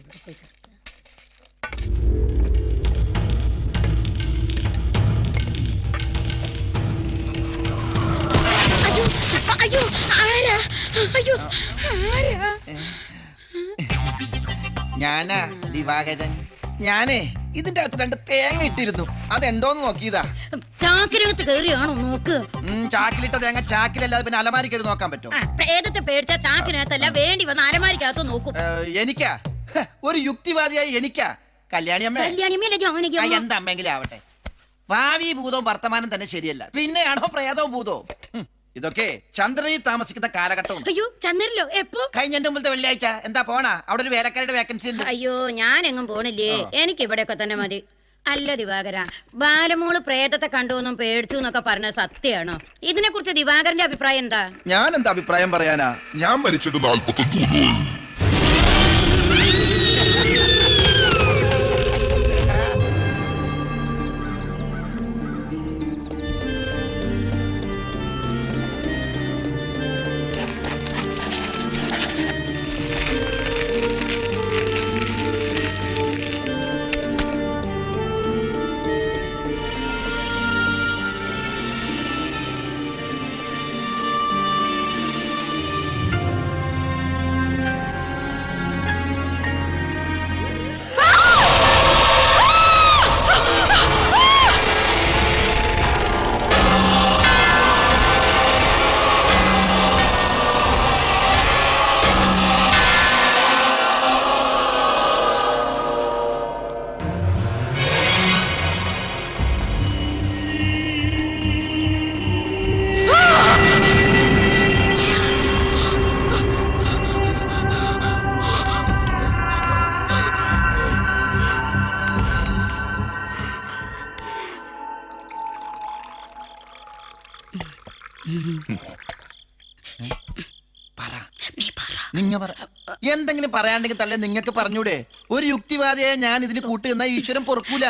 ഇവിടെ പോയി അയ്യോ അയ്യോ ആരാ? അയ്യോ ആരാ? ഞാനാ ദിവാകരൻ. ഞാനേ ഇതിന്റെ അകത്ത് രണ്ട് തേങ്ങ ഇട്ടിരുന്നു. അതെന്തോന്ന് നോക്കിയതാ? ചാക്കിനകത്ത് കയറിയാണോ നോക്ക്. ചാക്കിലിട്ട തേങ്ങ ചാക്കിലല്ലാതെ പിന്നെ അലമാരിക്കരുത് നോക്കാൻ പറ്റും പ്രേതത്തെ പേടിച്ച ചാക്കിനകത്തല്ല വേണ്ടി വന്ന അലമാരിക്കകത്ത് നോക്കും. എനിക്കാ? ഒരു യുക്തിവാദിയായി എനിക്കാ. കല്യാണി അമ്മ. കല്യാണിമേലെ ജാനകി അമ്മ. എന്താ അമ്മെങ്കിലും ആവട്ടെ. ഭാവി ഭൂതവും വർത്തമാനം തന്നെ ശരിയല്ല. പിന്നെയാണോ പ്രേതവും ഭൂതവും? ഇതൊക്കെ ചന്ദ്രനിൽ താമസിക്കുന്ന കാലഘട്ടവും അയ്യോ ചന്ദ്രനിലോ? എപ്പോ? കഴിഞ്ഞ എന്റെ മുമ്പത്തെ വെള്ളിയാഴ്ച. എന്താ പോണാ? അവിടെ ഒരു വേലക്കാരുടെ വേക്കൻസി ഉണ്ട്. അയ്യോ ഞാൻ എങ്ങും പോണില്ലേ എനിക്ക് ഇവിടെയൊക്കെ തന്നെ മതി. അല്ല ദിവാകര ബാലമോൾ പ്രേതത്തെ കണ്ടു എന്നും പേടിച്ചു എന്നൊക്കെ പറഞ്ഞ സത്യമാണോ? ഇതിനെ കുറിച്ച് ദിവാകരന്റെ അഭിപ്രായം എന്താ? ഞാൻ എന്താ അഭിപ്രായം പറയാനാ? ഞാൻ മരിച്ചിട്ട് നാൽപ്പത്തൊന്ന് കൊല്ലമായി നിങ്ങ പറ. എന്തെങ്കിലും പറയാണ്ടെങ്കിൽ തല്ലേ നിങ്ങൾക്ക് പറഞ്ഞൂടെ. ഒരു യുക്തിവാദിയെ ഞാൻ ഇതിന് കൂട്ടുന്ന ഈശ്വരൻ പൊറുക്കൂല.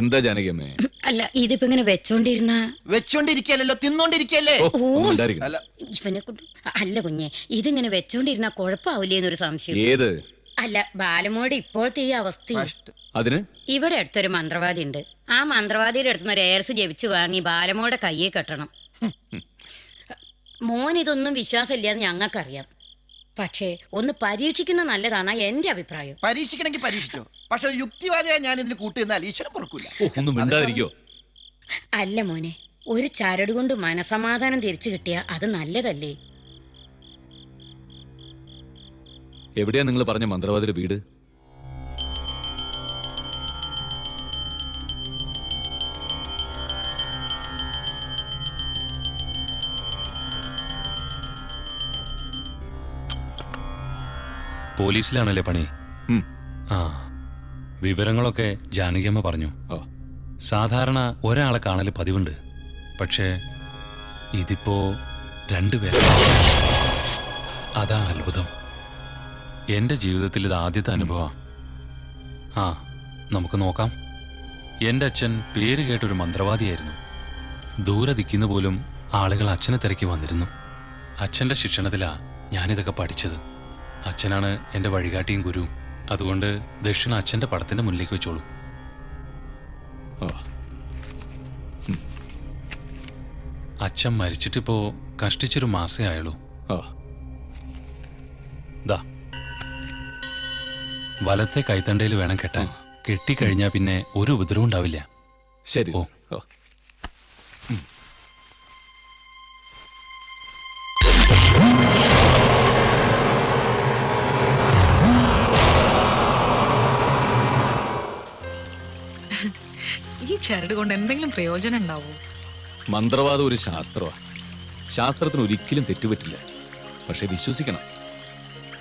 എന്താ ജാനകിയമ്മേ? അല്ല ഇതിപ്പോ ഇങ്ങനെ വെച്ചോണ്ടിരുന്ന വെച്ചോണ്ടിരിക്കല്ലോ തിന്നോണ്ടിരിക്കല്ലേ ഓ, ഉണ്ടായിരിക്കണം. അല്ല. ഇവനെ കൊണ്ട് അല്ല കുഞ്ഞെ ഇതിങ്ങനെ വെച്ചോണ്ടിരുന്ന കുഴപ്പാവില്ലേ എന്നൊരു സംശയം. ഏത്? അല്ല ബാലമോട് ഇപ്പോഴത്തെ ഈ അവസ്ഥ. അതിന്? ഇവിടെ അടുത്തൊരു മന്ത്രവാദി ഉണ്ട് ആ മന്ത്രവാദിയുടെ അടുത്ത് ഒരു ഏർസ് ജപിച്ചു വാങ്ങി ബാലമോടെ കയ്യെ കെട്ടണം. മോൻ ഇതൊന്നും വിശ്വാസമില്ലാന്ന് ഞങ്ങൾക്കറിയാം. പക്ഷേ ഒന്ന് പരീക്ഷിക്കുന്ന നല്ലതാണ് എന്റെ അഭിപ്രായം. പരീക്ഷിക്കണമെങ്കിൽ പരീക്ഷിച്ചോ. പക്ഷെ യുക്തിവാദിയായി ഞാൻ ഇതിന് കൂട്ടുന്നാൽ ഈശ്വരൻ പൊറുക്കൂല. ഒന്നും മിണ്ടാതിരിക്കോ? അല്ല മോനെ ഒരു ചരട് കൊണ്ട് മനസമാധാനം തിരിച്ചു കിട്ടിയ അത് നല്ലതല്ലേ? എവിടെയാ നിങ്ങൾ പറഞ്ഞ മന്ത്രവാദിയുടെ വീട്? പോലീസിലാണല്ലേ പണി? ആ വിവരങ്ങളൊക്കെ ജാനകിയമ്മ പറഞ്ഞു. സാധാരണ ഒരാളെ കാണൽ പതിവുണ്ട്. പക്ഷേ ഇതിപ്പോ രണ്ടുപേരെ അതാ അത്ഭുതം. എന്റെ ജീവിതത്തിൽ ഇത് ആദ്യത്തെ അനുഭവം. ആ നമുക്ക് നോക്കാം. എന്റെ അച്ഛൻ പേര് കേട്ടൊരു മന്ത്രവാദിയായിരുന്നു. ദൂരെ ദിക്കുന്ന പോലും ആളുകൾ അച്ഛനെ തിരക്കി വന്നിരുന്നു. അച്ഛന്റെ ശിക്ഷണത്തിലാ ഞാനിതൊക്കെ പഠിച്ചത്. അച്ഛനാണ് എന്റെ വഴികാട്ടിയും ഗുരുവും അതുകൊണ്ട് ദക്ഷിണ അച്ഛന്റെ പടത്തിന്റെ മുന്നിലേക്ക് വെച്ചോളൂ. അച്ഛൻ മരിച്ചിട്ടിപ്പോ കഷ്ടിച്ചൊരു മാസേ ആയുള്ളൂ. ദാ. വലത്തെ കൈത്തണ്ടയിൽ വേണം കെട്ടാൻ. കെട്ടിക്കഴിഞ്ഞാൽ പിന്നെ ഒരു ഉപദ്രവം ഉണ്ടാവില്ല. ശരി. ഓ. ചരട് കൊണ്ട് എന്തെങ്കിലും പ്രയോജനം ഉണ്ടാവോ? മന്ത്രവാദം ഒരു ശാസ്ത്രമാണ് ശാസ്ത്രത്തിന് ഒരിക്കലും തെറ്റുപറ്റില്ല. പക്ഷെ വിശ്വസിക്കണം.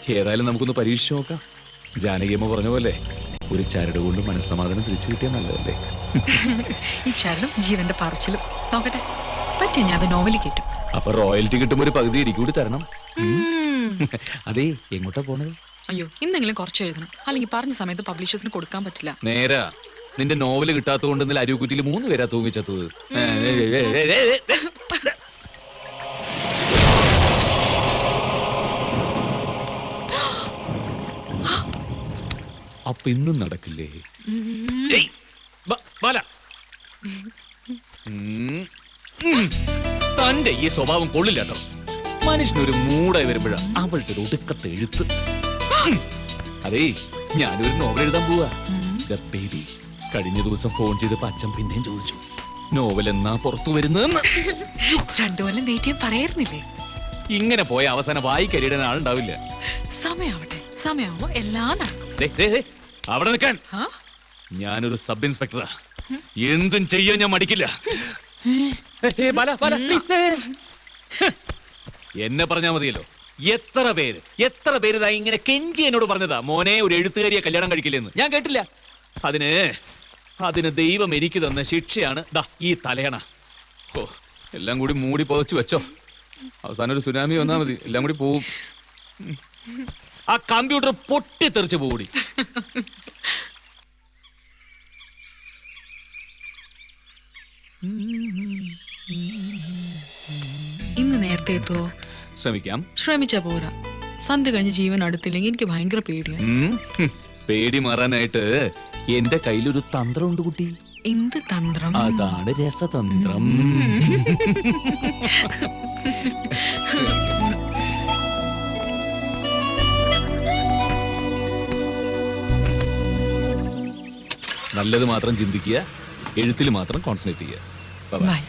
ഏതായാലും നമുക്കൊന്ന് പരീക്ഷിച്ച് നോക്കാം. ജാനകിയമ്മ പറഞ്ഞ പോലെ ഒരു ചരട് കൊണ്ട് മനസ്സമാധാനം തിരിച്ചു കിട്ടിയാൽ നല്ലതല്ലേ? ഈ ചരടും ജീവന്റെ പറച്ചിലും നോക്കട്ടെ. പറ്റിയ ഞാൻ അത് നോവലിൽ കേട്ടു. അപ്പൊ റോയൽറ്റി കിട്ടുമ്പോൾ ഒരു പകുതി എനിക്ക് കൂടി തരണം. അതെ അതേ എങ്ങോട്ടാ പോണത്? അയ്യോ ഇന്നെങ്കിലും കുറച്ച് എഴുതണം. അല്ലെങ്കിൽ പറഞ്ഞ സമയത്ത് പബ്ലിഷേഴ്സിന് കൊടുക്കാൻ പറ്റില്ല. നേരാ. നിന്റെ നോവൽ കിട്ടാത്തത് കൊണ്ട് ഇന്നലെ അരികുറ്റിയിൽ മൂന്ന് പേരാ തൂങ്ങിച്ചത്. അപ്പൊ ഇന്നും നടക്കില്ലേ? ഏയ്. തന്റെ ഈ സ്വഭാവം കൊള്ളില്ല കേട്ടോ മനുഷ്യനൊരു മൂടായി വരുമ്പോഴാ അവളുടെ ഒരു ഒടുക്കത്തെ എഴുത്ത്. അതേ ഞാനൊരു നോവൽ എഴുതാൻ പോവാ ബേബി. കഴിഞ്ഞ ദിവസം ഫോൺ ചെയ്തപ്പോ അച്ഛൻ പിന്നെയും ചോദിച്ചു നോവൽ എന്നാ പുറത്തു വരുന്നതെന്ന്? രണ്ടു കൊല്ലം വെയിറ്റ് ചെയ്യാൻ പറയായിരുന്നില്ലേ ഇങ്ങനെ പോയ അവസാനം വായിക്കരിയിടാൻ ആളുണ്ടാവില്ല. സമയാവട്ടെ സമയാവുമ്പോ എല്ലാം നടക്കും. ദേ, ദേ, ദേ, അവിടെ നിൽക്കാൻ. ആ? ഞാനൊരു സബ് ഇൻസ്പെക്ടറാ എന്തും ചെയ്യാൻ ഞാൻ മടിക്കില്ല. ഏ, ഏ, ബാല, ബാല, please, ഏ. ഹ്. എന്നെ പറഞ്ഞാ മതിയല്ലോ. എത്ര പേര് എത്ര പേര് ഇതാ ഇങ്ങനെ കെഞ്ചി എന്നോട് പറഞ്ഞതാ? മോനെ ഒരു എഴുത്തുകാരിയെ കല്യാണം കഴിക്കില്ലെന്ന്. ഞാൻ കേട്ടില്ല. അതിന് അതിന് ദൈവം എനിക്ക് തന്ന ശിക്ഷയാണ്. ദാ ഈ തലയണ. ഓ എല്ലാം കൂടി മൂടി പുതച്ചു വെച്ചോ. അവസാനം ഒരു സുനാമി വന്നാ മതി. എല്ലാം കൂടി പോവും. ആ കമ്പ്യൂട്ടർ പൊട്ടിത്തെറിച്ച് പോകൂടി ഇന്ന് നേരത്തെ എത്തുവോ? ശ്രമിക്കാം. ശ്രമിച്ച പോരാ. സന്ധ്യ കഴിഞ്ഞ് ജീവൻ അടുത്തില്ലെങ്കിൽ എനിക്ക് ഭയങ്കര പേടിയാണ് പേടി മാറാനായിട്ട് എന്റെ കയ്യിലൊരു തന്ത്രമുണ്ട് കുട്ടി. എന്ത് തന്ത്രം? അതാണ് രസതന്ത്രം. നല്ലത് മാത്രം ചിന്തിക്കുക എഴുത്തിൽ മാത്രം കോൺസെൻട്രേറ്റ് ചെയ്യുക. ബൈ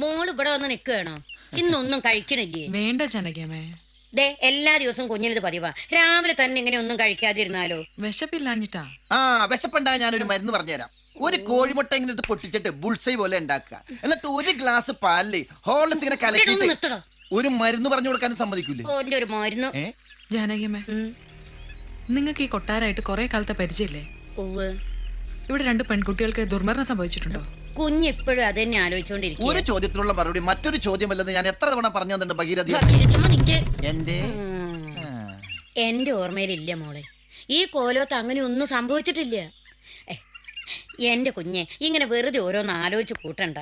മോൾ ഇവിടെ വന്ന് നിൽക്കുകയാണോ ഇന്നൊന്നും കഴിക്കണില്ലേ? വേണ്ട ജനകമേ. ദേ എല്ലാ ദിവസവും കുഞ്ഞിനത് പതിവാ. രാവിലെ തന്നെ ഇങ്ങനെ ഒന്നും കഴിക്കാതിരുന്നാലോ? വിശപ്പില്ലാഞ്ഞിട്ടാ? ആ വിശപ്പുണ്ടാ ഞാനൊരു മരുന്ന് പറഞ്ഞുതരാം. ഒരു കോഴിമുട്ട ഇങ്ങനെ എടുത്ത് പൊട്ടിച്ചിട്ട് ബുൾസൈ പോലെ ഉണ്ടാക്കുക. എന്നിട്ട് ഒരു ഗ്ലാസ് പാലിൽ ഹോർലിക്സ് ഇങ്ങനെ നിർത്തടോ ഒരു മരുന്ന് പറഞ്ഞു കൊടുക്കാനും സമ്മതിക്കൂലേ? ഓന്റെ ഒരു മരുന്ന്. ഏ? ജാനകിയമ്മേ നിങ്ങൾക്ക് ഈ കൊട്ടാരായിട്ട് കുറെ കാലത്തെ പരിചയമില്ലേ? ഇവിടെ രണ്ട് പെൺകുട്ടികൾക്ക് ദുർമരണം സംഭവിച്ചിട്ടുണ്ടോ? കുഞ്ഞിപ്പോഴും അത് തന്നെ ആലോചിച്ചോണ്ടിരിക്കും ഒരു ചോദ്യത്തിനുള്ള മറുപടി മറ്റൊരു ചോദ്യമല്ലെന്ന് ഞാൻ എത്ര തവണ പറഞ്ഞു തന്നിട്ടുണ്ട് ഭഗീരഥി എന്റെ എന്റെ ഓർമ്മയിലില്ല മോളെ. ഈ കോലോത്ത് അങ്ങനെ ഒന്നും സംഭവിച്ചിട്ടില്ല. ഏ, എന്റെ കുഞ്ഞെ ഇങ്ങനെ വെറുതെ ഓരോന്ന് ആലോചിച്ച് കൂട്ടണ്ട.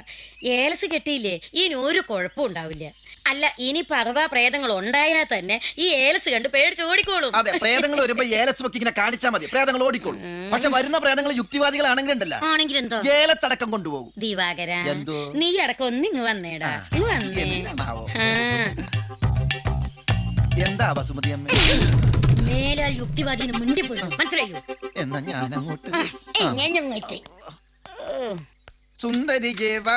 ഏലസ് കെട്ടിയില്ലേ ഇനി ഒരു കുഴപ്പവും ഉണ്ടാവില്ല. അല്ല ഇനി അഥവാ പ്രേതങ്ങൾ ഉണ്ടായാൽ തന്നെ ഈ ഏലസ് കണ്ട് പേടിച്ച് ഓടിക്കോളും. അതെ പ്രേതങ്ങൾ വരുമ്പോ ഏലസ് വെക്കി ഇങ്ങനെ കാണിച്ചാൽ മതി. പ്രേതങ്ങൾ ഓടിക്കോളും. പക്ഷെ വരുന്ന പ്രേതങ്ങൾ യുക്തിവാദികളാണെങ്കിൽ ഉണ്ടല്ലോ. ആണെങ്കിൽ എന്തോ? ഏലത്തടക്കം കൊണ്ടുപോകും. ദിവാകര എന്തോ? നീ അടക്കം ഒന്നിങ്ങ് വന്നേടാ. ഇങ്ങ് വന്നേ. എന്തിനാണാവോ? ആ, എന്താ വസുമതി അമ്മ? മേലാൽ യുക്തിവാദി മുണ്ടി പോയി മനസ്സിലായോ? എന്നാ ഞാൻ അങ്ങോട്ട് ഞാൻ അങ്ങോട്ട് സുന്ദരി ജേവാ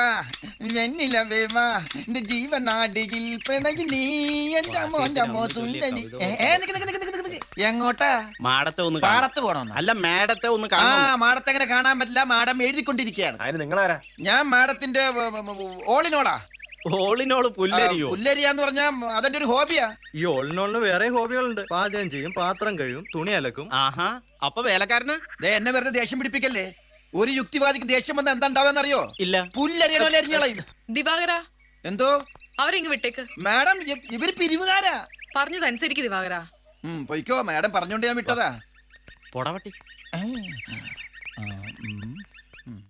എന്റെ ജീവനാടിയിൽ പിണകി നീ. എന്റെ മോന്റെ മോ സുന്ദരി. എങ്ങോട്ടാ? മാടത്തെ ഒന്ന് പാടത്ത് പോണോന്ന് അല്ല ഒന്ന് ആ മാടത്തെ അങ്ങനെ കാണാൻ പറ്റില്ല? മാഡം എഴുതിക്കൊണ്ടിരിക്കുകയാണ്. അതിന് നിങ്ങളാരാ? ഞാൻ മാഡത്തിന്റെ ഓളിനോളാ. ഓളിനോൾ പുല്ലരിയോ? പുല്ലരിയാന്ന് പറഞ്ഞാ അതെന്റെ ഒരു ഹോബിയാ. ഈ ഓളിനോളിന് വേറെ ഹോബികളുണ്ട്. പാചകം ചെയ്യും പാത്രം കഴിയും തുണി അലക്കും. ആഹാ അപ്പൊ വേലക്കാരന്? ദേ എന്നെ വെറുതെ ദേഷ്യം പിടിപ്പിക്കല്ലേ? ഒരു യുക്തിവാദിക്ക് ദേഷ്യം വന്ന എന്താ അറിയോ? ഇല്ല. പുല്ലരിയണോലെ എരിഞ്ഞളയും ദിവാകര. എന്തോ? അവരെങ്ങ് വിട്ടേക്ക്. മാഡം ഇവർ പിരിവുകാരാ. പറഞ്ഞതനുസരിക്ക് ദിവാകര. പൊയ്ക്കോ മാഡം പറഞ്ഞോണ്ട് ഞാൻ വിട്ടതാ. പൊടവട്ടി.